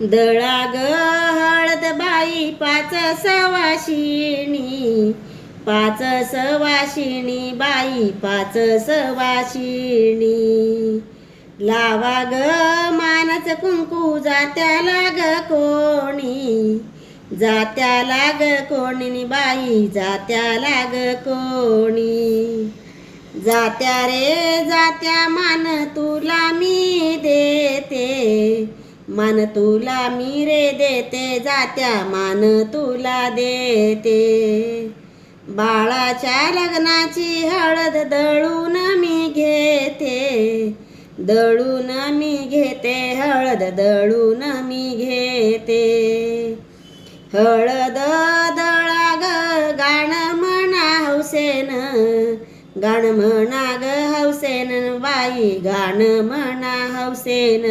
दळा ग हळद बाई पाच सवाशिणी पाच सवाशिणी बाई पाच सवाशिणी. लावा ग मानच कुंकू जात्या लाग कोणी जात्या लाग कोणी बाई जात्या लाग कोणी. जात्या रे जात्या मान तू मान तुला मी रे देते जात्या मान तुला देते. बाळाच्या लग्नाची हळद दळून मी घेते दळून मी घेते हळद दळून मी घेते. हळद दळा ग गाण म्हणा हौसेन गाण म्हणा ग हौसेन बाई गाण म्हणा हौसेन